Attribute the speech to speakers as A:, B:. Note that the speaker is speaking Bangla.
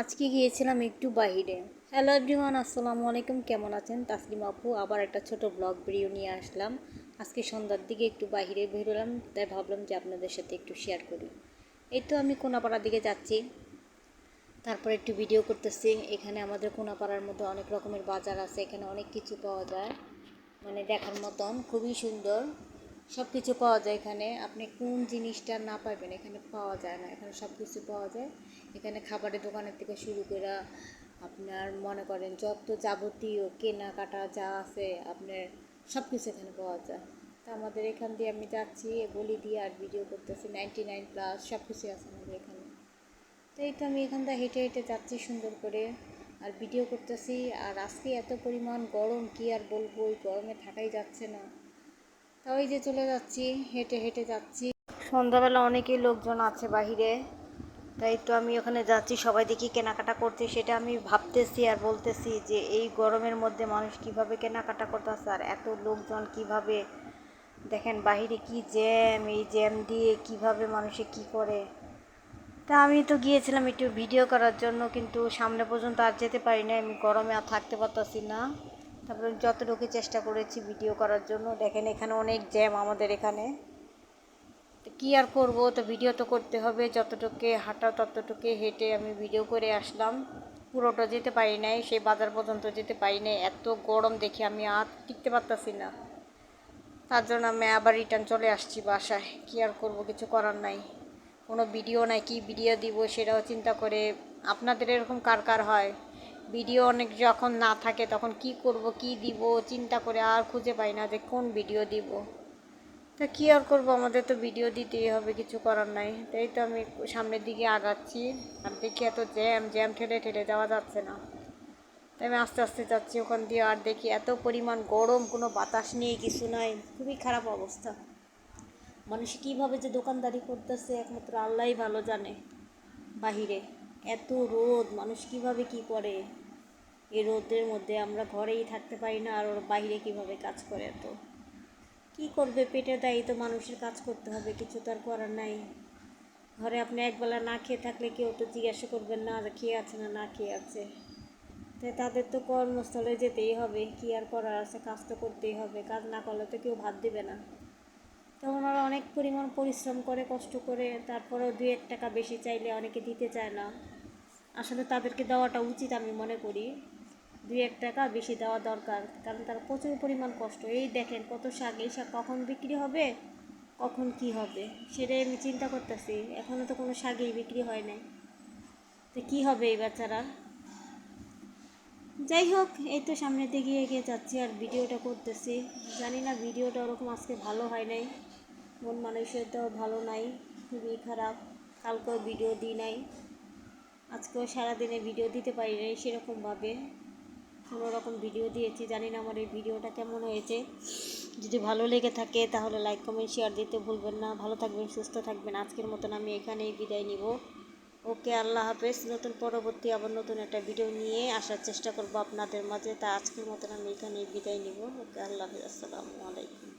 A: আজকে গিয়েছিলাম একটু বাহিরে হ্যালো এভরিওয়ান আসসালামু আলাইকুম। কেমন আছেন? তাসলিম আপু, আবার একটা ছোট ব্লগ ভিডিও নিয়ে আসলাম। আজকে সন্ধ্যার দিকে একটু বাহিরে বেরোলাম, তাই ভাবলাম যে আপনাদের সাথে একটু শেয়ার করি। এই তো আমি কোনাপাড়ার দিকে যাচ্ছি। তারপর একটু ভিডিও করতেছি। এখানে আমাদের কোনাপাড়ার মধ্যে অনেক রকমের বাজার আছে, এখানে অনেক কিছু পাওয়া যায়। মানে দেখার মতন, খুবই সুন্দর। সব কিছু পাওয়া যায় এখানে। আপনি কোন জিনিসটা না পাবেন এখানে পাওয়া যায় না। এখানে সব কিছু পাওয়া যায়। এখানে খাবারের দোকানের থেকে শুরু করে আপনার মনে করেন যত যাবতীয় কেনাকাটা যা আছে আপনার সব কিছু এখানে পাওয়া যায়। তা আমাদের এখান দিয়ে আমি যাচ্ছি বলি দিয়ে আর ভিডিও করতেছি। নাইনটি নাইন প্লাস সব কিছুই আছে আমাদের এখানে। তো এই তো আমি এখান থেকে হেঁটে হেঁটে যাচ্ছি সুন্দর করে। আর ভিডিও করতেছি। আর আজকে এত পরিমাণ গরম, কি আর বলব? ওই গরমে থাকাই যাচ্ছে না। তা ওই যে চলে যাচ্ছি, হেঁটে হেঁটে যাচ্ছি। সন্ধ্যাবেলা অনেকেই লোকজন আছে বাহিরে। তাই তো আমি ওখানে যাচ্ছি, সবাই দেখি কেনাকাটা করছে সেটা আমি ভাবতেছি আর বলতেছি যে এই গরমের মধ্যে মানুষ কীভাবে কেনাকাটা করতেছে আর এত লোকজন কীভাবে, দেখেন বাহিরে কি জ্যাম, এই জ্যাম দিয়ে কীভাবে মানুষে কি করে। তা আমি তো গিয়েছিলাম একটু ভিডিও করার জন্য, কিন্তু সামনে পর্যন্ত আর যেতে পারি না আমি গরমে আর থাকতে পারতাছি না। তারপরে যতটুকু চেষ্টা করেছি ভিডিও করার জন্য। দেখেন এখানে অনেক জ্যাম আমাদের এখানে। তো কী আর করব? তো ভিডিও তো করতে হবে। যতটুকু হাঁটা, ততটুকু হেঁটে আমি ভিডিও করে আসলাম। পুরোটা যেতে পারি নাই, সেই বাজার পর্যন্ত যেতে পারি নাই। এত গরম দেখে আমি আর টিকতে পারতাছি না। তার জন্য আমি আবার রিটার্ন চলে আসছি বাসায়। কী আর করব? কিছু করার নাই। কোনো ভিডিও নাই। কি ভিডিও দিব সেটাও চিন্তা করে। আপনাদের এরকম কার কার হয়? ভিডিও অনেক যখন না থাকে তখন কি করব, কি দিব, চিন্তা করে আর খুঁজে পাই না যে কোন ভিডিও দিব। তা কী আর করব, আমাদের তো ভিডিও দিতেই হবে, কিছু করার নাই। তাই তো আমি সামনের দিকে আগাচ্ছি। আর দেখি এত জ্যাম জ্যাম ঠেলে ঠেলে যাওয়া যাচ্ছে না। তাই আমি আস্তে আস্তে যাচ্ছি ওখান দিয়ে আর দেখি এত পরিমাণ গরম, কোনো বাতাস নেই, কিছু নাই। খুবই খারাপ অবস্থা। মানুষ কীভাবে যে দোকানদারি করতেছে, একমাত্র আল্লাহই ভালো জানে। বাহিরে এত রোদ, মানুষ কীভাবে কি করে? এই রোদের মধ্যে আমরা ঘরেই থাকতে পারি না, আর ওর বাইরে কীভাবে কাজ করে এত? কি করবে পেটে দায়ী? তো মানুষের কাজ করতে হবে, কিছু তো আর করার নাই। ঘরে আপনি একবেলা না খেয়ে থাকলে কেউ তো জিজ্ঞাসা করবেন না খেয়ে আছে না না খেয়ে আছে? তাই তাদের তো কর্মস্থলে যেতেই হবে, কি আর করার আছে? কাজ তো করতেই হবে, কাজ না করলে তো কেউ ভাত দেবে না। তো ওনারা অনেক পরিমাণ পরিশ্রম করে, কষ্ট করে, তারপরেও দু এক টাকা বেশি চাইলে অনেকে দিতে চায় না। আসলে তাদেরকে দেওয়াটা উচিত আমি মনে করি। দুই এক টাকা বেশি দেওয়া দরকার, কারণ তারা প্রচুর পরিমাণ কষ্ট। এই দেখেন কত শাক, এই শাক কখন বিক্রি হবে, কখন কি হবে, সেটাই আমি চিন্তা করতেছি। এখনও তো কোনো শাকই বিক্রি হয় নাই। তো কী হবে এই বাচ্চারা যাই হোক, এই তো সামনের দিকে এগিয়ে যাচ্ছি আর ভিডিওটা করতেছি। জানি না ভিডিওটা ওরকম আজকে ভালো হয় নাই, মন মানুষের তো ভালো নাই, খুবই খারাপ। কালকেও ভিডিও দিই নাই, আজকেও সারাদিনে ভিডিও দিতে পারি নাই সেরকমভাবে। কোনো রকম ভিডিও দিয়েছি, জানি না আমার এই ভিডিওটা কেমন হয়েছে। যদি ভালো লেগে থাকে তাহলে লাইক কমেন্ট শেয়ার দিতে ভুলবেন না। ভালো থাকবেন, সুস্থ থাকবেন। আজকের মতন আমি এখানেই বিদায় নিব। ওকে, আল্লাহ হাফেজ। নতুন পরবর্তী আবার নতুন একটা ভিডিও নিয়ে আসার চেষ্টা করব আপনাদের মাঝে। তা আজকের মতন আমি এখানেই বিদায় নিব। ওকে, আল্লাহ হাফেজ। আসসালামু আলাইকুম।